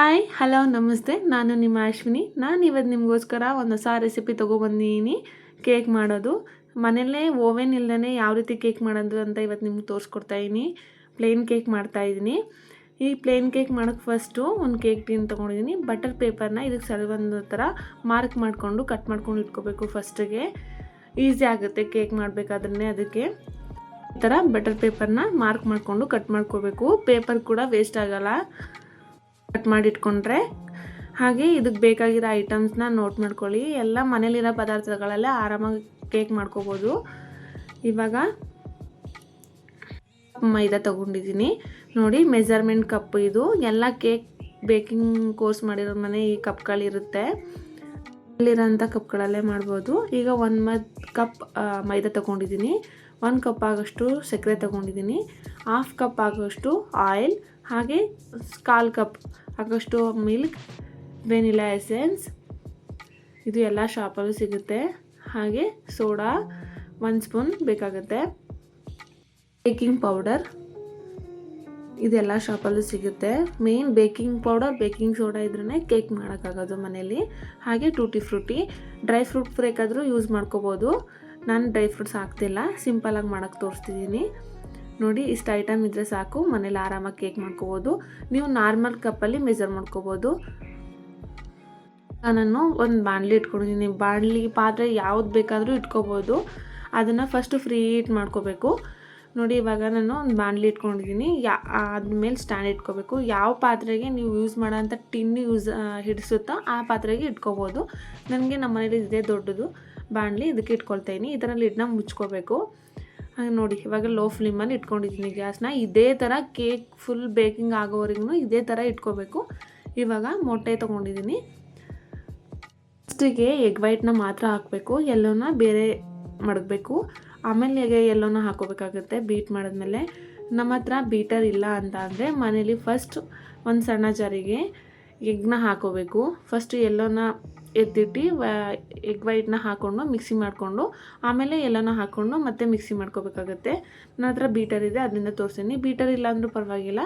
Hi hello ನಮಸ್ತೆ. ನಾನು ನಿಮ್ಮ ಅಶ್ವಿನಿ. ನಾನು ಇವತ್ತು ನಿಮಗೋಸ್ಕರ ಒಂದು ಹೊಸ ರೆಸಿಪಿ ತೊಗೊಬಂದಿದ್ದೀನಿ ಕೇಕ್ ಮಾಡೋದು. ಮನೆಯಲ್ಲೇ ಓವೆನ್ ಇಲ್ಲದೇ ಯಾವ ರೀತಿ ಕೇಕ್ ಮಾಡೋದು ಅಂತ ಇವತ್ತು ನಿಮ್ಗೆ ತೋರಿಸ್ಕೊಡ್ತಾ ಇದ್ದೀನಿ ಪ್ಲೇನ್ ಕೇಕ್ ಮಾಡ್ತಾಯಿದ್ದೀನಿ ಈ ಪ್ಲೇನ್ ಕೇಕ್ ಮಾಡೋಕ್ಕೆ ಫಸ್ಟು ಒಂದು ಕೇಕ್ ಟಿನ್ ತೊಗೊಂಡಿದ್ದೀನಿ ಬಟರ್ ಪೇಪರ್ನ ಇದಕ್ಕೆ ಸರಿ ಒಂದು ಥರ ಮಾರ್ಕ್ ಮಾಡಿಕೊಂಡು ಕಟ್ ಮಾಡ್ಕೊಂಡು ಇಟ್ಕೋಬೇಕು ಫಸ್ಟಿಗೆ ಈಸಿ ಆಗುತ್ತೆ ಕೇಕ್ ಮಾಡಬೇಕಾದ್ರೆ ಅದಕ್ಕೆ. ಈ ಥರ ಬಟರ್ ಪೇಪರ್ನ ಮಾರ್ಕ್ ಮಾಡಿಕೊಂಡು ಕಟ್ ಮಾಡ್ಕೋಬೇಕು. ಪೇಪರ್ ಕೂಡ ವೇಸ್ಟ್ ಆಗೋಲ್ಲ. ಕಟ್ ಮಾಡಿಟ್ಕೊಂಡ್ರೆ ಹಾಗೆ ಇದಕ್ಕೆ ಬೇಕಾಗಿರೋ ಐಟಮ್ಸ್ನ ನೋಟ್ ಮಾಡ್ಕೊಳ್ಳಿ. ಎಲ್ಲ ಮನೇಲಿರೋ ಪದಾರ್ಥಗಳಲ್ಲೇ ಆರಾಮಾಗಿ ಕೇಕ್ ಮಾಡ್ಕೋಬೋದು. ಇವಾಗ ಮೈದಾ ತೊಗೊಂಡಿದ್ದೀನಿ. ನೋಡಿ ಮೆಜರ್ಮೆಂಟ್ ಕಪ್ ಇದು. ಎಲ್ಲ ಕೇಕ್ ಬೇಕಿಂಗ್ ಕೋರ್ಸ್ ಮಾಡಿರೋ ಮನೆ ಈ ಕಪ್ಗಳಿರುತ್ತೆ ಅಲ್ಲಿರೋಂಥ ಕಪ್ಗಳಲ್ಲೇ ಮಾಡ್ಬೋದು. ಈಗ ಒಂದು ಮದ್ ಕಪ್ ಮೈದಾ ತೊಗೊಂಡಿದ್ದೀನಿ. ಒನ್ ಕಪ್ ಆಗೋಷ್ಟು ಸಕ್ಕರೆ ತೊಗೊಂಡಿದ್ದೀನಿ. ಹಾಫ್ ಕಪ್ ಆಗೋಷ್ಟು ಆಯಿಲ್ ಹಾಗೆ ಕಾಲು ಕಪ್, ಆಗೋಷ್ಟು ಮಿಲ್ಕ್, ವೆನಿಲಾ ಎಸೆನ್ಸ್. ಇದು ಎಲ್ಲ ಶಾಪಲ್ಲೂ ಸಿಗುತ್ತೆ. ಹಾಗೆ ಸೋಡಾ ಒನ್ ಸ್ಪೂನ್ ಬೇಕಾಗುತ್ತೆ. Baking powder. ಇದೆಲ್ಲ ಶಾಪಲ್ಲೂ ಸಿಗುತ್ತೆ. Main baking powder, baking soda ಇದ್ರೇ ಕೇಕ್ ಮಾಡೋಕ್ಕಾಗೋದು ಮನೇಲಿ. ಹಾಗೆ ಟೂಟಿ ಫ್ರೂಟಿ, ಡ್ರೈ ಫ್ರೂಟ್ ಬೇಕಾದರೂ ಯೂಸ್ ಮಾಡ್ಕೋಬೋದು. ನಾನು ಡ್ರೈ ಫ್ರೂಟ್ಸ್ ಹಾಕ್ತಿಲ್ಲ ಸಿಂಪಲಾಗಿ ಮಾಡೋಕ್ಕೆ ತೋರಿಸ್ತಿದ್ದೀನಿ ನೋಡಿ, ಇಷ್ಟು ಐಟಮ್ ಇದ್ದರೆ ಸಾಕು. ಮನೇಲಿ ಆರಾಮಾಗಿ ಕೇಕ್ ಮಾಡ್ಕೋಬೋದು. ನೀವು ನಾರ್ಮಲ್ ಕಪ್ಪಲ್ಲಿ ಮೆಜರ್ ಮಾಡ್ಕೋಬೋದು. ನಾನು ಒಂದು ಬಾಣಲಿ ಇಟ್ಕೊಂಡಿದ್ದೀನಿ. ಬಾಣಲಿ ಪಾತ್ರೆ ಯಾವ್ದು ಬೇಕಾದರೂ ಇಟ್ಕೋಬೋದು. ಅದನ್ನು ಫಸ್ಟು ಫ್ರೀ ಹೀಟ್ ಮಾಡ್ಕೋಬೇಕು. ನೋಡಿ, ಇವಾಗ ನಾನು ಒಂದು ಬಾಣಲಿ ಇಟ್ಕೊಂಡಿದ್ದೀನಿ. ಯಾ, ಆದ್ಮೇಲೆ ಸ್ಟ್ಯಾಂಡ್ ಇಟ್ಕೋಬೇಕು. ಯಾವ ಪಾತ್ರೆಗೆ ನೀವು ಯೂಸ್ ಮಾಡೋಂಥ ಟಿನ್ ಯೂಸ್ ಹಿಡಿಸುತ್ತೋ ಆ ಪಾತ್ರೆಗೆ ಇಟ್ಕೋಬೋದು. ನನಗೆ ನಮ್ಮ ಮನೇಲಿ ಇದೇ ದೊಡ್ಡದು. ಬಾಣಲಿ ಇದಕ್ಕೆ ಇಟ್ಕೊಳ್ತಾಯಿನಿ ಈ ಥರ ಲಿಡ್ನ ಮುಚ್ಕೋಬೇಕು. ನೋಡಿ, ಇವಾಗ ಲೋ ಫ್ಲೇಮಲ್ಲಿ ಇಟ್ಕೊಂಡಿದ್ದೀನಿ ಗ್ಯಾಸ್ನ ಇದೇ ಥರ ಕೇಕ್ ಫುಲ್ ಬೇಕಿಂಗ್ ಆಗೋವರೆಗೂ ಇದೇ ಥರ ಇಟ್ಕೋಬೇಕು. ಇವಾಗ ಮೊಟ್ಟೆ ತೊಗೊಂಡಿದ್ದೀನಿ ಫಸ್ಟಿಗೆ ಎಗ್ ವೈಟ್ನ ಮಾತ್ರ ಹಾಕಬೇಕು ಎಲ್ಲೋನ ಬೇರೆ ಮಡಗಬೇಕು. ಆಮೇಲೆ ಎಲ್ಲೋನ ಹಾಕೋಬೇಕಾಗುತ್ತೆ ಬೀಟ್ ಮಾಡಿದ್ಮೇಲೆ. ನಮ್ಮ ಹತ್ರ ಬೀಟರ್ ಇಲ್ಲ ಅಂತ ಅಂದರೆ ಮನೇಲಿ ಫಸ್ಟ್ ಒಂದು ಸಣ್ಣ ಜಾರಿಗೆ ಎಗ್ನ ಹಾಕೋಬೇಕು ಫಸ್ಟ್ ಎಲ್ಲೋನ ಎತ್ತಿಟ್ಟು ಎಗ್ ವೈಟ್ನ ಹಾಕ್ಕೊಂಡು ಮಿಕ್ಸಿ ಮಾಡಿಕೊಂಡು, ಆಮೇಲೆ ಎಲ್ಲನೂ ಹಾಕ್ಕೊಂಡು ಮತ್ತೆ ಮಿಕ್ಸಿ ಮಾಡ್ಕೋಬೇಕಾಗತ್ತೆ. ನನ್ನ ಹತ್ರ ಬೀಟರ್ ಇದೆ, ಅದರಿಂದ ತೋರಿಸ್ತೀನಿ. ಬೀಟರ್ ಇಲ್ಲ ಅಂದರೂ ಪರವಾಗಿಲ್ಲ,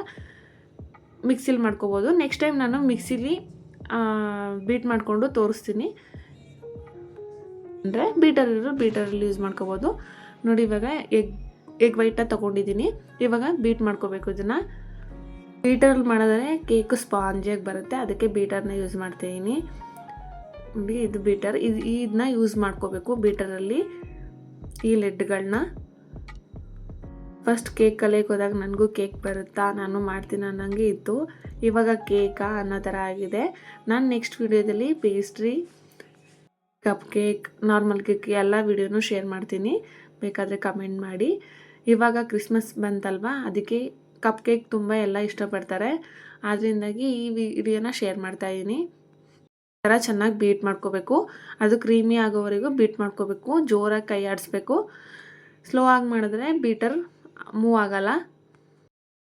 ಮಿಕ್ಸಿಲಿ ಮಾಡ್ಕೋಬೋದು. ನೆಕ್ಸ್ಟ್ ಟೈಮ್ ನಾನು ಮಿಕ್ಸಿಲಿ ಬೀಟ್ ಮಾಡಿಕೊಂಡು ತೋರಿಸ್ತೀನಿ. ಅಂದರೆ ಬೀಟರ್ ಇರೋ ಬೀಟರಲ್ಲಿ ಯೂಸ್ ಮಾಡ್ಕೋಬೋದು. ನೋಡಿ, ಇವಾಗ ಎಗ್ ಎಗ್ ವೈಟನ್ನ ತೊಗೊಂಡಿದ್ದೀನಿ. ಇವಾಗ ಬೀಟ್ ಮಾಡ್ಕೋಬೇಕು ಇದನ್ನು. ಬೀಟರಲ್ಲಿ ಮಾಡಿದ್ರೆ ಕೇಕು ಸ್ಪಾಂಜಿಯಾಗಿ ಬರುತ್ತೆ, ಅದಕ್ಕೆ ಬೀಟರ್ನ ಯೂಸ್ ಮಾಡ್ತಾಯಿದ್ದೀನಿ ಇದು ಬೀಟರ್. ಇದು ಇದನ್ನ ಯೂಸ್ ಮಾಡ್ಕೋಬೇಕು ಬೀಟರಲ್ಲಿ ಈ ಲೆಡ್ಗಳನ್ನ ಫಸ್ಟ್ ಕೇಕ್ ಕಲಿಯೋಕೆ ಹೋದಾಗ ನನಗೂ ಕೇಕ್ ಬರುತ್ತಾ? ನಾನು ಮಾಡ್ತೀನಿ ಅನ್ನೋಂಗೆ ಇತ್ತು. ಇವಾಗ ಕೇಕಾ ಅನ್ನೋ ಥರ ಆಗಿದೆ. ನಾನು ನೆಕ್ಸ್ಟ್ ವಿಡಿಯೋದಲ್ಲಿ pastry cup cake normal cake ಎಲ್ಲ ವಿಡಿಯೋನು ಶೇರ್ ಮಾಡ್ತೀನಿ. ಬೇಕಾದರೆ ಕಮೆಂಟ್ ಮಾಡಿ. ಇವಾಗ ಕ್ರಿಸ್ಮಸ್ ಬಂತಲ್ವಾ? ಅದಕ್ಕೆ ಕಪ್ ಕೇಕ್ ತುಂಬ ಎಲ್ಲ ಇಷ್ಟಪಡ್ತಾರೆ. ಆದ್ದರಿಂದಾಗಿ ಈ ವಿಡಿಯೋನ ಶೇರ್ ಮಾಡ್ತಾಯಿದ್ದೀನಿ ಥರ ಚೆನ್ನಾಗಿ ಬೀಟ್ ಮಾಡ್ಕೋಬೇಕು. ಅದು ಕ್ರೀಮಿ ಆಗೋವರೆಗೂ ಬೀಟ್ ಮಾಡ್ಕೋಬೇಕು. ಜೋರಾಗಿ ಕೈ ಆಡಿಸ್ಬೇಕು. ಸ್ಲೋ ಆಗಿ ಮಾಡಿದ್ರೆ ಬೀಟರ್ ಮೂವ್ ಆಗಲ್ಲ.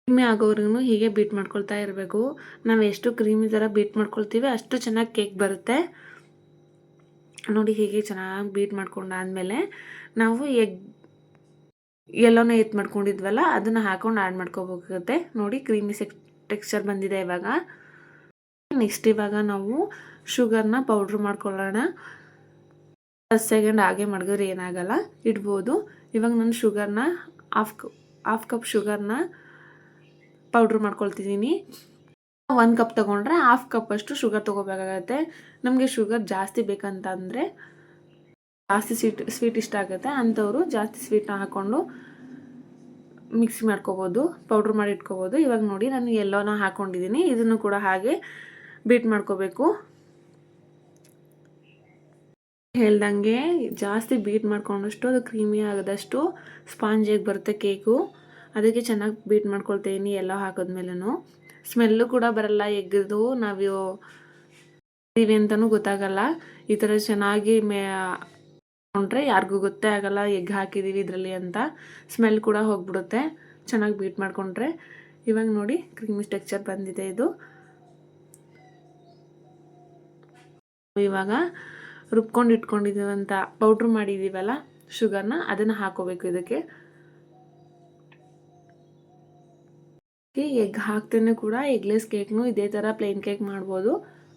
ಕ್ರೀಮಿ ಆಗೋವರೆಗೂ ಹೀಗೆ ಬೀಟ್ ಮಾಡ್ಕೊಳ್ತಾ ಇರಬೇಕು. ನಾವು ಎಷ್ಟು ಕ್ರೀಮಿ ಥರ ಬೀಟ್ ಮಾಡ್ಕೊಳ್ತೀವಿ ಅಷ್ಟು ಚೆನ್ನಾಗಿ ಕೇಕ್ ಬರುತ್ತೆ. ನೋಡಿ ಹೀಗೆ ಚೆನ್ನಾಗಿ ಬೀಟ್ ಮಾಡ್ಕೊಂಡಾದಮೇಲೆ ನಾವು ಎಗ್ ಎಲ್ಲೋನ ಎತ್ ಮಾಡ್ಕೊಂಡಿದ್ವಲ್ಲ, ಅದನ್ನು ಹಾಕೊಂಡು ಆ್ಯಡ್ ಮಾಡ್ಕೋಬೇಕಾಗುತ್ತೆ. ನೋಡಿ ಕ್ರೀಮಿ ಸೆಕ್ ಟೆಕ್ಸ್ಚರ್ ಬಂದಿದೆ ಇವಾಗ. ನೆಕ್ಸ್ಟ್ ಇವಾಗ ನಾವು ಶುಗರ್ನ ಪೌಡ್ರ್ ಮಾಡ್ಕೊಳ್ಳೋಣ. ಫಸ್ಟ್ ಸೆಕೆಂಡ್ ಹಾಗೆ ಮಾಡಿದ್ರೆ ಏನಾಗಲ್ಲ, ಇಡ್ಬೋದು. ಇವಾಗ ನಾನು ಶುಗರ್ನ ಹಾಫ್ ಹಾಫ್ ಕಪ್ ಶುಗರ್ನ ಪೌಡ್ರ್ ಮಾಡ್ಕೊಳ್ತಿದ್ದೀನಿ. ಒಂದು ಕಪ್ ತೊಗೊಂಡ್ರೆ ಹಾಫ್ ಕಪ್ ಅಷ್ಟು ಶುಗರ್ ತೊಗೋಬೇಕಾಗತ್ತೆ. ನಮಗೆ ಶುಗರ್ ಜಾಸ್ತಿ ಬೇಕಂತಂದರೆ ಜಾಸ್ತಿ ಸ್ವೀಟ್ ಸ್ವೀಟ್ ಇಷ್ಟ ಆಗುತ್ತೆ. ಅಂಥವರು ಜಾಸ್ತಿ ಸ್ವೀಟ್ನ ಹಾಕ್ಕೊಂಡು ಮಿಕ್ಸ್ ಮಾಡ್ಕೋಬೋದು, ಪೌಡ್ರ್ ಮಾಡಿ ಇಟ್ಕೋಬೋದು. ಇವಾಗ ನೋಡಿ ನಾನು ಎಲ್ಲೋನ ಹಾಕ್ಕೊಂಡಿದ್ದೀನಿ ಇದನ್ನು ಕೂಡ ಹಾಗೆ ಬೀಟ್ ಮಾಡ್ಕೋಬೇಕು. ಹೇಳ್ದಂಗೆ ಜಾಸ್ತಿ ಬೀಟ್ ಮಾಡ್ಕೊಂಡಷ್ಟು ಅದು ಕ್ರೀಮಿ ಆಗದಷ್ಟು ಸ್ಪಾಂಜಿಯಾಗಿ ಬರುತ್ತೆ ಕೇಕು ಅದಕ್ಕೆ ಚೆನ್ನಾಗಿ ಬೀಟ್ ಮಾಡ್ಕೊಳ್ತೀನಿ ಎಲ್ಲ ಹಾಕಿದ್ಮೇಲೂ ಸ್ಮೆಲ್ಲು ಕೂಡ ಬರಲ್ಲ ಎಗ್ಗದು ನಾವು ಇದ್ದೀವಿ ಅಂತಲೂ ಗೊತ್ತಾಗಲ್ಲ. ಈ ಥರ ಚೆನ್ನಾಗಿ ಮೇ ಕೊಂಡ್ರೆ ಯಾರಿಗೂ ಗೊತ್ತೇ ಆಗಲ್ಲ ಎಗ್ ಹಾಕಿದ್ದೀವಿ ಇದರಲ್ಲಿ ಅಂತ. ಸ್ಮೆಲ್ ಕೂಡ ಹೋಗ್ಬಿಡುತ್ತೆ, ಚೆನ್ನಾಗಿ ಬೀಟ್ ಮಾಡಿಕೊಂಡ್ರೆ. ಇವಾಗ ನೋಡಿ ಕ್ರೀಮಿ ಸ್ಟೆಕ್ಚರ್ ಬಂದಿದೆ ಇದು. ಇವಾಗ ರುಬ್ಕೊಂಡು ಇಟ್ಕೊಂಡಿದ್ದೀವಂತ ಪೌಡ್ರ್ ಮಾಡಿದ್ದೀವಲ್ಲ, ಶುಗರ್ನ, ಅದನ್ನು ಹಾಕೋಬೇಕು ಇದಕ್ಕೆ. ಎಗ್ ಹಾಕ್ತೇನೆ ಕೂಡ, ಎಗ್ಲೆಸ್ ಕೇಕ್ನು ಇದೇ ಥರ ಪ್ಲೇನ್ ಕೇಕ್ ಮಾಡ್ಬೋದು.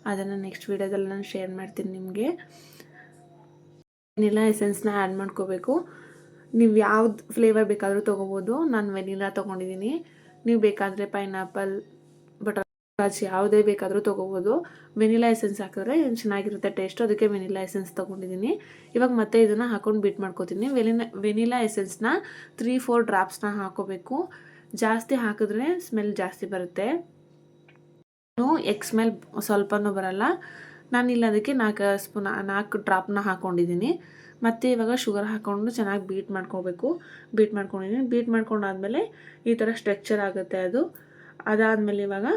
ಅದನ್ನು ನೆಕ್ಸ್ಟ್ ವೀಡಿಯೋದಲ್ಲಿ ನಾನು ಶೇರ್ ಮಾಡ್ತೀನಿ ನಿಮಗೆ. ವೆನಿಲಾ ಎಸೆನ್ಸ್ನ ಆ್ಯಡ್ ಮಾಡ್ಕೋಬೇಕು. ನೀವು ಯಾವ್ದು ಫ್ಲೇವರ್ ಬೇಕಾದರೂ ತೊಗೋಬೋದು. ನಾನು ವೆನಿಲಾ ತೊಗೊಂಡಿದ್ದೀನಿ ನೀವು ಬೇಕಾದರೆ ಪೈನಾಪಲ್ ಸ್ಕಾಚ್ ಯಾವುದೇ ಬೇಕಾದರೂ ತೊಗೋಬೋದು. ವೆನಿಲಾ ಎಸೆನ್ಸ್ ಹಾಕಿದ್ರೆ ಚೆನ್ನಾಗಿರುತ್ತೆ ಟೇಸ್ಟು ಅದಕ್ಕೆ ವೆನಿಲಾ ಎಸೆನ್ಸ್ ತೊಗೊಂಡಿದ್ದೀನಿ. ಇವಾಗ ಮತ್ತೆ ಇದನ್ನು ಹಾಕೊಂಡು ಬೀಟ್ ಮಾಡ್ಕೋತೀನಿ. ವೆನಿಲಾ ವೆನಿಲಾ ಎಸೆನ್ಸ್ನ ತ್ರೀ ಫೋರ್ ಡ್ರಾಪ್ಸ್ನ ಹಾಕೋಬೇಕು. ಜಾಸ್ತಿ ಹಾಕಿದ್ರೆ ಸ್ಮೆಲ್ ಜಾಸ್ತಿ ಬರುತ್ತೆ. ಎಗ್ ಸ್ಮೆಲ್ ಸ್ವಲ್ಪನೂ ಬರಲ್ಲ. ನಾನು ಇಲ್ಲ ಅದಕ್ಕೆ ನಾಲ್ಕು ಸ್ಪೂನ್ ನಾಲ್ಕು ಡ್ರಾಪ್ನ ಹಾಕ್ಕೊಂಡಿದ್ದೀನಿ ಮತ್ತು ಇವಾಗ ಶುಗರ್ ಹಾಕ್ಕೊಂಡು ಚೆನ್ನಾಗಿ ಬೀಟ್ ಮಾಡ್ಕೋಬೇಕು. ಬೀಟ್ ಮಾಡ್ಕೊಂಡಿದ್ದೀನಿ. ಬೀಟ್ ಮಾಡ್ಕೊಂಡಾದ್ಮೇಲೆ ಈ ಥರ ಸ್ಟ್ರೆಕ್ಚರ್ ಆಗುತ್ತೆ ಅದು. ಅದಾದಮೇಲೆ ಇವಾಗ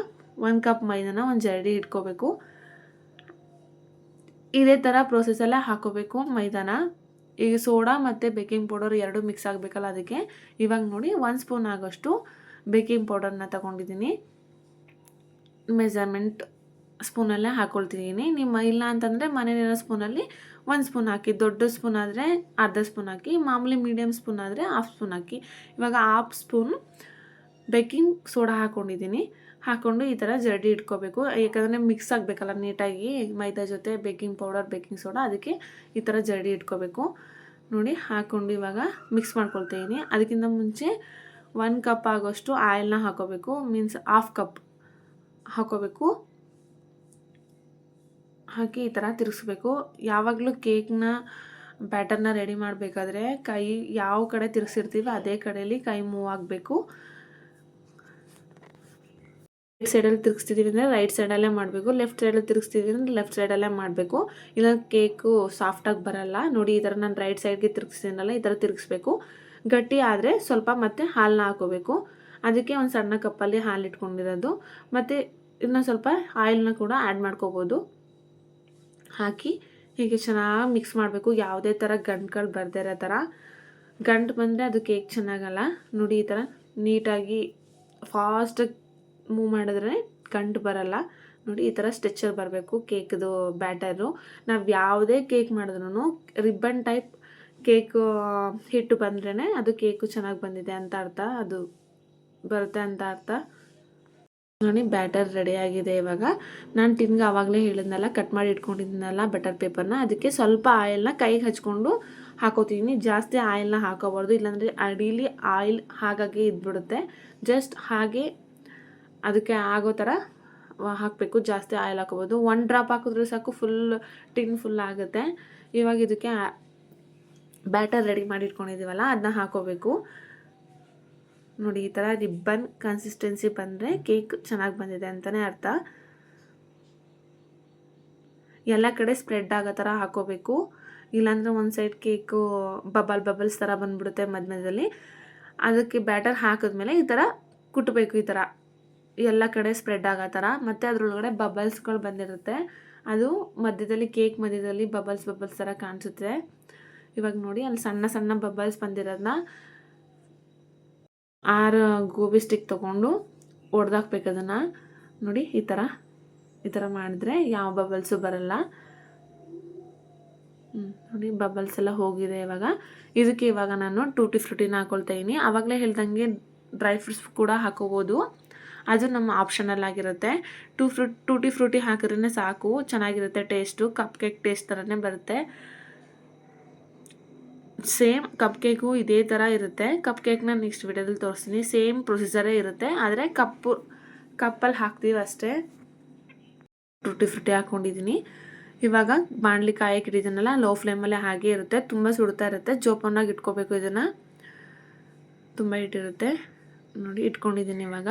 ಒಂದು ಕಪ್ ಮೈದಾನ ಒಂದು ಜರಡಿ ಇಟ್ಕೋಬೇಕು. ಇದೇ ಥರ ಪ್ರೊಸೆಸಲ್ಲೇ ಹಾಕೋಬೇಕು ಮೈದಾನ. ಈಗ ಸೋಡಾ ಮತ್ತು ಬೇಕಿಂಗ್ ಪೌಡರ್ ಎರಡು ಮಿಕ್ಸ್ ಆಗಬೇಕಲ್ಲ ಅದಕ್ಕೆ. ಇವಾಗ ನೋಡಿ ಒಂದು ಸ್ಪೂನ್ ಆಗೋಷ್ಟು ಬೇಕಿಂಗ್ ಪೌಡರ್ನ ತಗೊಂಡಿದ್ದೀನಿ. ಮೆಜರ್ಮೆಂಟ್ ಸ್ಪೂನಲ್ಲೇ ಹಾಕ್ಕೊಳ್ತಿದ್ದೀನಿ ನಿಮ್ಮ ಇಲ್ಲ ಅಂತಂದರೆ ಮನೇಲಿರೋ ಸ್ಪೂನಲ್ಲಿ ಒಂದು ಸ್ಪೂನ್ ಹಾಕಿ, ದೊಡ್ಡ ಸ್ಪೂನ್ ಆದರೆ ಅರ್ಧ ಸ್ಪೂನ್ ಹಾಕಿ, ಮಾಮೂಲಿ ಮೀಡಿಯಮ್ ಸ್ಪೂನ್ ಆದರೆ ಹಾಫ್ ಸ್ಪೂನ್ ಹಾಕಿ. ಇವಾಗ ಹಾಫ್ ಸ್ಪೂನ್ ಬೇಕಿಂಗ್ ಸೋಡಾ ಹಾಕ್ಕೊಂಡಿದ್ದೀನಿ ಹಾಕ್ಕೊಂಡು ಈ ಥರ ಜರಡಿ ಇಟ್ಕೋಬೇಕು. ಯಾಕಂದರೆ ಮಿಕ್ಸ್ ಆಗಬೇಕಲ್ಲ ನೀಟಾಗಿ ಮೈದಾ ಜೊತೆ ಬೇಕಿಂಗ್ ಪೌಡರ್ ಬೇಕಿಂಗ್ ಸೋಡಾ ಅದಕ್ಕೆ ಈ ಥರ ಜರಡಿ ಇಟ್ಕೋಬೇಕು. ನೋಡಿ ಹಾಕ್ಕೊಂಡು ಇವಾಗ ಮಿಕ್ಸ್ ಮಾಡ್ಕೊಳ್ತೀನಿ ಅದಕ್ಕಿಂತ ಮುಂಚೆ ಒನ್ ಕಪ್ ಆಗೋಷ್ಟು ಆಯಿಲ್ನ ಹಾಕೋಬೇಕು. ಮೀನ್ಸ್ ಹಾಫ್ ಕಪ್ ಹಾಕೋಬೇಕು. ಹಾಕಿ ಈ ಥರ ತಿರುಗಿಸ್ಬೇಕು. ಯಾವಾಗಲೂ ಕೇಕ್ನ ಬ್ಯಾಟರ್ನ ರೆಡಿ ಮಾಡಬೇಕಾದ್ರೆ ಕೈ ಯಾವ ಕಡೆ ತಿರ್ಗಿಸಿರ್ತೀವಿ ಅದೇ ಕಡೆಯಲ್ಲಿ ಕೈ ಮೂವ್ ಆಗಬೇಕು. ಸೈಡಲ್ಲಿ ತಿರುಗಿಸ್ತಿದ್ದೀವಿ ಅಂದರೆ ರೈಟ್ ಸೈಡಲ್ಲೇ ಮಾಡಬೇಕು ಲೆಫ್ಟ್ ಸೈಡಲ್ಲಿ ತಿರುಗಿಸ್ತಿದ್ದೀವಿ ಅಂದರೆ ಲೆಫ್ಟ್ ಸೈಡಲ್ಲೇ ಮಾಡಬೇಕು. ಇಲ್ಲ ಕೇಕು ಸಾಫ್ಟಾಗಿ ಬರಲ್ಲ. ನೋಡಿ, ಈ ಥರ ನಾನು ರೈಟ್ ಸೈಡ್ಗೆ ತಿರುಗಿಸ್ತೀನಲ್ಲ, ಈ ಥರ ತಿರುಗಿಸ್ಬೇಕು. ಗಟ್ಟಿ ಆದರೆ ಸ್ವಲ್ಪ ಮತ್ತೆ ಹಾಲನ್ನ ಹಾಕೋಬೇಕು ಅದಕ್ಕೆ ಒಂದು ಸಣ್ಣ ಕಪ್ಪಲ್ಲಿ ಹಾಲು ಇಟ್ಕೊಂಡಿರೋದು. ಮತ್ತು ಇನ್ನೊಂದು ಸ್ವಲ್ಪ ಆಯಿಲ್ನ ಕೂಡ ಆ್ಯಡ್ ಮಾಡ್ಕೋಬೋದು. ಹಾಕಿ ಹೀಗೆ ಚೆನ್ನಾಗಿ ಮಿಕ್ಸ್ ಮಾಡಬೇಕು. ಯಾವುದೇ ಥರ ಗಂಟುಗಳು ಬರದೇ ಇರೋ ಥರ. ಗಂಟು ಬಂದರೆ ಅದು ಕೇಕ್ ಚೆನ್ನಾಗಲ್ಲ. ನೋಡಿ, ಈ ಥರ ನೀಟಾಗಿ ಫಾಸ್ಟಾಗಿ ಮೂವ್ ಮಾಡಿದ್ರೆ ಕಂಡು ಬರಲ್ಲ. ನೋಡಿ, ಈ ಥರ ಸ್ಟ್ರೆಚರ್ ಬರಬೇಕು, ಕೇಕ್ದು ಬ್ಯಾಟರು ನಾವು ಯಾವುದೇ ಕೇಕ್ ಮಾಡಿದ್ರೂ ರಿಬ್ಬನ್ ಟೈಪ್ ಕೇಕ್ ಹಿಟ್ಟು ಬಂದ್ರೇ ಅದು ಕೇಕು ಚೆನ್ನಾಗಿ ಬಂದಿದೆ ಅಂತ ಅರ್ಥ. ಅದು ಬರುತ್ತೆ ಅಂತ ಅರ್ಥ. ನೋಡಿ ಬ್ಯಾಟರ್ ರೆಡಿ ಆಗಿದೆ ಇವಾಗ. ನಾನು ತಿನ್ಗೆ ಆವಾಗಲೇ ಹೇಳಿದ್ನಲ್ಲ ಕಟ್ ಮಾಡಿ ಇಟ್ಕೊಂಡಿದ್ದೀನಲ್ಲ ಬಟರ್ ಪೇಪರ್ನ ಅದಕ್ಕೆ ಸ್ವಲ್ಪ ಆಯಿಲ್ನ ಕೈಗೆ ಹಚ್ಕೊಂಡು ಹಾಕೋತೀನಿ. ಜಾಸ್ತಿ ಆಯಿಲ್ನ ಹಾಕೋಬಾರ್ದು. ಇಲ್ಲಾಂದರೆ ಅಡೀಲಿ ಆಯಿಲ್ ಹಾಗಾಗಿ ಇದ್ಬಿಡುತ್ತೆ. ಜಸ್ಟ್ ಹಾಗೆ ಅದಕ್ಕೆ ಆಗೋ ಥರ ಹಾಕಬೇಕು, ಜಾಸ್ತಿ ಆಯಿಲ್ ಹಾಕೋಬೋದು. ಒನ್ ಡ್ರಾಪ್ ಹಾಕಿದ್ರೆ ಸಾಕು ಫುಲ್ ಟಿನ್ ಫುಲ್ ಆಗುತ್ತೆ. ಇವಾಗ ಇದಕ್ಕೆ ಬ್ಯಾಟರ್ ರೆಡಿ ಮಾಡಿ ಇಟ್ಕೊಂಡಿದ್ದೀವಲ್ಲ ಅದನ್ನ ಹಾಕೋಬೇಕು. ನೋಡಿ, ಈ ಥರ ರಿಬ್ಬನ್ ಕನ್ಸಿಸ್ಟೆನ್ಸಿ ಬಂದರೆ ಕೇಕ್ ಚೆನ್ನಾಗಿ ಬಂದಿದೆ ಅಂತಲೇ ಅರ್ಥ. ಎಲ್ಲ ಕಡೆ ಸ್ಪ್ರೆಡ್ ಆಗೋ ಥರ ಹಾಕೋಬೇಕು. ಇಲ್ಲಾಂದರೆ ಒಂದು ಸೈಡ್ ಕೇಕು ಬಬಲ್ ಬಬಲ್ಸ್ ಥರ ಬಂದ್ಬಿಡುತ್ತೆ ಮಧ್ಯ ಮಧ್ಯದಲ್ಲಿ. ಅದಕ್ಕೆ ಬ್ಯಾಟರ್ ಹಾಕಿದ್ಮೇಲೆ ಈ ಥರ ಕುಟ್ಟಬೇಕು ಈ ಥರ. ಎಲ್ಲ ಕಡೆ ಸ್ಪ್ರೆಡ್ ಆಗೋ ಥರ. ಮತ್ತು ಅದರೊಳಗಡೆ ಬಬಲ್ಸ್ಗಳು ಬಂದಿರುತ್ತೆ. ಅದು ಮಧ್ಯದಲ್ಲಿ ಕೇಕ್ ಮಧ್ಯದಲ್ಲಿ ಬಬಲ್ಸ್ ಬಬಲ್ಸ್ ಥರ ಕಾಣಿಸುತ್ತೆ. ಇವಾಗ ನೋಡಿ, ಅಲ್ಲಿ ಸಣ್ಣ ಸಣ್ಣ ಬಬಲ್ಸ್ ಬಂದಿರೋದನ್ನ ಆರು ಗೋಬಿ ಸ್ಟಿಕ್ ತೊಗೊಂಡು ಒಡೆದಾಕ್ಬೇಕು ಅದನ್ನು. ನೋಡಿ, ಈ ಥರ ಈ ಥರ ಮಾಡಿದ್ರೆ ಯಾವ ಬಬಲ್ಸು ಬರಲ್ಲ. ನೋಡಿ ಬಬಲ್ಸ್ ಎಲ್ಲ ಹೋಗಿದೆ ಇವಾಗ. ಇದಕ್ಕೆ ಇವಾಗ ನಾನು ಟೂಟಿ ಫ್ರೂಟಿನ ಹಾಕೊಳ್ತಾ ಇದ್ದೀನಿ ಆವಾಗಲೇ ಹೇಳ್ದಂಗೆ ಡ್ರೈ ಫ್ರೂಟ್ಸ್ ಕೂಡ ಹಾಕೋಬೋದು. ಅದು ನಮ್ಮ ಆಪ್ಷನಲ್ ಆಗಿರುತ್ತೆ ಟೂ ಫ್ರೂಟ್ ಟೂಟಿ ಫ್ರೂಟಿ ಹಾಕಿದ್ರೆ ಸಾಕು, ಚೆನ್ನಾಗಿರುತ್ತೆ ಟೇಸ್ಟು ಕಪ್ ಕೇಕ್ ಟೇಸ್ಟ್ ಥರನೇ ಬರುತ್ತೆ. ಸೇಮ್ ಕಪ್ ಕೇಕು ಇದೇ ಥರ ಇರುತ್ತೆ. ಕಪ್ ಕೇಕ್ನ ನೆಕ್ಸ್ಟ್ ವಿಡಿಯೋದಲ್ಲಿ ತೋರಿಸ್ತೀನಿ. ಸೇಮ್ ಪ್ರೊಸೀಜರೇ ಇರುತ್ತೆ. ಆದರೆ ಕಪ್ಪು, ಕಪ್ಪಲ್ಲಿ ಹಾಕ್ತೀವಿ ಅಷ್ಟೇ. ಟೂಟಿ ಫ್ರೂಟಿ ಹಾಕ್ಕೊಂಡಿದ್ದೀನಿ ಇವಾಗ ಬಾಣಲಿ ಕಾಯಕ್ಕೆ ಇಟ್ಟಿದ್ದೀನಲ್ಲ ಲೋ ಫ್ಲೇಮಲ್ಲೇ ಹಾಗೆ ಇರುತ್ತೆ. ತುಂಬ ಸುಡ್ತಾ ಇರುತ್ತೆ. ಜೋಪಾನಾಗಿ ಇಟ್ಕೋಬೇಕು ಇದನ್ನು. ತುಂಬ ಇಟ್ಟಿರುತ್ತೆ ನೋಡಿ ಇಟ್ಕೊಂಡಿದ್ದೀನಿ ಇವಾಗ.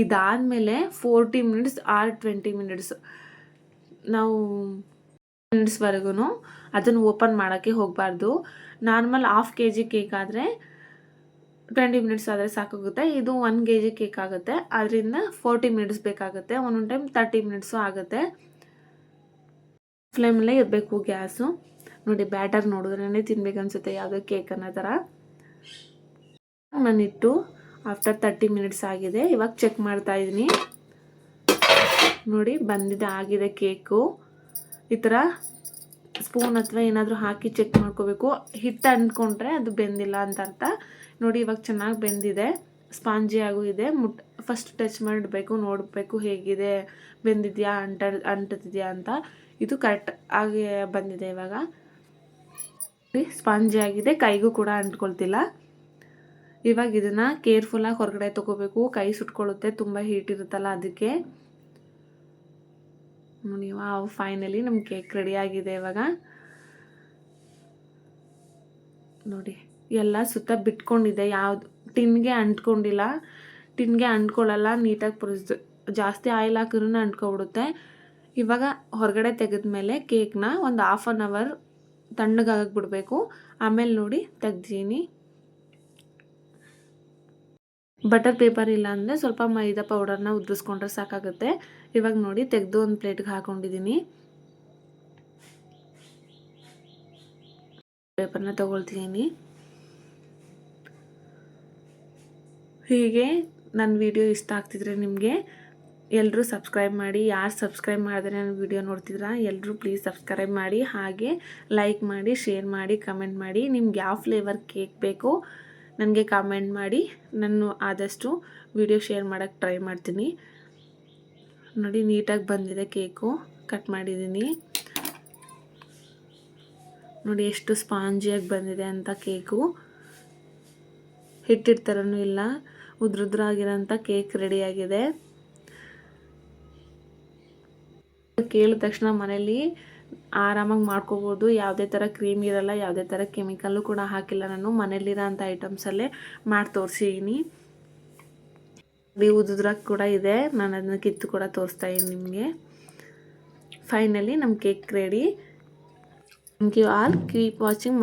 ಇದಾದಮೇಲೆ forty minutes or twenty minutes ನಾವು ಮಿನಿಟ್ಸ್ವರೆಗೂ ಅದನ್ನು ಓಪನ್ ಮಾಡೋಕ್ಕೆ ಹೋಗಬಾರ್ದು. Normal half K G cake ಆದರೆ ಟ್ವೆಂಟಿ ಮಿನಿಟ್ಸ್ ಆದರೆ ಸಾಕಾಗುತ್ತೆ. ಇದು ಒನ್ ಕೆ ಜಿ ಕೇಕ್ ಆಗುತ್ತೆ. ಅದರಿಂದ ಫೋರ್ಟಿ ಮಿನಿಟ್ಸ್ ಬೇಕಾಗುತ್ತೆ. ಒಂದೊಂದು ಟೈಮ್ ತರ್ಟಿ ಮಿನಿಟ್ಸು ಆಗುತ್ತೆ. ಫ್ಲೇಮಲ್ಲೇ ಇರಬೇಕು ಗ್ಯಾಸು. ನೋಡಿ ಬ್ಯಾಟರ್ ನೋಡಿದ್ರೇ ತಿನ್ಬೇಕು ಅನಿಸುತ್ತೆ ಯಾವುದೋ ಕೇಕ್ ಅನ್ನೋ ಥರ ನಾನಿಟ್ಟು ಆಫ್ಟರ್ ತರ್ಟಿ ಮಿನಿಟ್ಸ್ ಆಗಿದೆ. ಇವಾಗ ಚೆಕ್ ಮಾಡ್ತಾ ಇದ್ದೀನಿ. ನೋಡಿ, ಬಂದಿದೆ, ಆಗಿದೆ ಕೇಕು ಈ ಥರ ಸ್ಪೂನ್ ಅಥವಾ ಏನಾದರೂ ಹಾಕಿ ಚೆಕ್ ಮಾಡ್ಕೋಬೇಕು. ಹಿಟ್ಟು ಅಂದ್ಕೊಂಡ್ರೆ ಅದು ಬೆಂದಿಲ್ಲ ಅಂತ ಅರ್ಥ. ನೋಡಿ, ಇವಾಗ ಚೆನ್ನಾಗಿ ಬೆಂದಿದೆ. ಸ್ಪಾಂಜಿ ಆಗೂ ಇದೆ. ಮುಟ್ ಫಸ್ಟ್ ಟಚ್ ಮಾಡಬೇಕು ನೋಡಬೇಕು ಹೇಗಿದೆ, ಬೆಂದಿದೆಯಾ, ಅಂಟ ಅಂಟತಿದೆಯಾ ಅಂತ. ಇದು ಕರೆಕ್ಟ್ ಆಗಿ ಬಂದಿದೆ ಇವಾಗ. ಸ್ಪಾಂಜಿ ಆಗಿದೆ. ಕೈಗೂ ಕೂಡ ಅಂಟ್ಕೊಳ್ತಿಲ್ಲ. ಇವಾಗ ಇದನ್ನು ಕೇರ್ಫುಲ್ಲಾಗಿ ಹೊರಗಡೆ ತೊಗೋಬೇಕು. ಕೈ ಸುಟ್ಕೊಳ್ಳುತ್ತೆ, ತುಂಬ ಹೀಟ್ ಇರುತ್ತಲ್ಲ ಅದಕ್ಕೆ. ನೀವು ಫೈನಲಿ ನಮ್ಮ ಕೇಕ್ ರೆಡಿ ಆಗಿದೆ ಇವಾಗ. ನೋಡಿ, ಎಲ್ಲ ಸುತ್ತ ಬಿಟ್ಕೊಂಡಿದೆ. ಯಾವುದು ಟಿನ್ಗೆ ಅಂಟ್ಕೊಂಡಿಲ್ಲ. ಟಿನ್ಗೆ ಅಂಟ್ಕೊಳ್ಳಲ್ಲ, ನೀಟಾಗಿ ಪುರಿಸ್ ಜಾಸ್ತಿ ಆಯಿಲ್ ಹಾಕಿದ್ರೂ ಅಂಟ್ಕೊಬಿಡುತ್ತೆ. ಇವಾಗ ಹೊರಗಡೆ ತೆಗೆದ್ಮೇಲೆ ಕೇಕ್ನ ಒಂದು ಹಾಫ್ ಆನ್ ಅವರ್ ತಣ್ಣಗಾಗಕ್ಕೆ ಬಿಡಬೇಕು ಆಮೇಲೆ ನೋಡಿ ತೆಗ್ದೀನಿ. ಬಟರ್ ಪೇಪರ್ ಇಲ್ಲ ಅಂದರೆ ಸ್ವಲ್ಪ ಮೈದಾ ಪೌಡರ್ನ ಉದ್ರಿಸ್ಕೊಂಡ್ರೆ ಸಾಕಾಗುತ್ತೆ. ಇವಾಗ ನೋಡಿ ತೆಗೆದು ಒಂದು ಪ್ಲೇಟ್ಗೆ ಹಾಕೊಂಡಿದ್ದೀನಿ. ಪೇಪರ್ನ ತಗೊಳ್ತೀನಿ. ಹೀಗೆ ನನ್ನ ವಿಡಿಯೋ ಇಷ್ಟ ಆಗ್ತಿದ್ರೆ ನಿಮಗೆ ಎಲ್ಲರೂ ಸಬ್ಸ್ಕ್ರೈಬ್ ಮಾಡಿ. ಯಾರು ಸಬ್ಸ್ಕ್ರೈಬ್ ಮಾಡಿದ್ರೆ ನನ್ನ ವಿಡಿಯೋ ನೋಡ್ತಿದ್ರ ಎಲ್ಲರೂ ಪ್ಲೀಸ್ ಸಬ್ಸ್ಕ್ರೈಬ್ ಮಾಡಿ. ಹಾಗೆ ಲೈಕ್ ಮಾಡಿ, ಶೇರ್ ಮಾಡಿ, ಕಮೆಂಟ್ ಮಾಡಿ. ನಿಮ್ಗೆ ಯಾವ ಫ್ಲೇವರ್ ಕೇಕ್ ಬೇಕು ನನಗೆ ಕಾಮೆಂಟ್ ಮಾಡಿ. ನಾನು ಆದಷ್ಟು ವಿಡಿಯೋ ಶೇರ್ ಮಾಡೋಕ್ಕೆ ಟ್ರೈ ಮಾಡ್ತೀನಿ. ನೋಡಿ, ನೀಟಾಗಿ ಬಂದಿದೆ ಕೇಕು ಕಟ್ ಮಾಡಿದ್ದೀನಿ. ನೋಡಿ, ಎಷ್ಟು ಸ್ಪಾಂಜಿಯಾಗಿ ಬಂದಿದೆ ಅಂತ ಕೇಕು ಹಿಟ್ಟಿರ್ತಾರನೂ ಇಲ್ಲ. ಉದ್ರುದ್ರಾಗಿರೋಂಥ ಕೇಕ್ ರೆಡಿಯಾಗಿದೆ ಕೇಳಿದ ತಕ್ಷಣ ಮನೇಲಿ ಆರಾಮಾಗಿ ಮಾಡ್ಕೋಬೋದು. ಯಾವುದೇ ಥರ ಕ್ರೀಮ್ ಇರಲ್ಲ, ಯಾವುದೇ ಥರ ಕೆಮಿಕಲ್ಲು ಕೂಡ ಹಾಕಿಲ್ಲ ನಾನು. ಮನೇಲಿರೋ ಅಂಥ ಐಟಮ್ಸಲ್ಲೇ ಮಾಡಿ ತೋರಿಸಿದ್ದೀನಿ ಉದುದ್ರಾಗ ಕೂಡ ಇದೆ. ನಾನು ಅದನ್ನ ಕಿತ್ತು ಕೂಡ ತೋರಿಸ್ತಾ ಇದ್ದೀನಿ ನಿಮಗೆ. ಫೈನಲಿ ನಮ್ಮ cake ready thank you all keep watching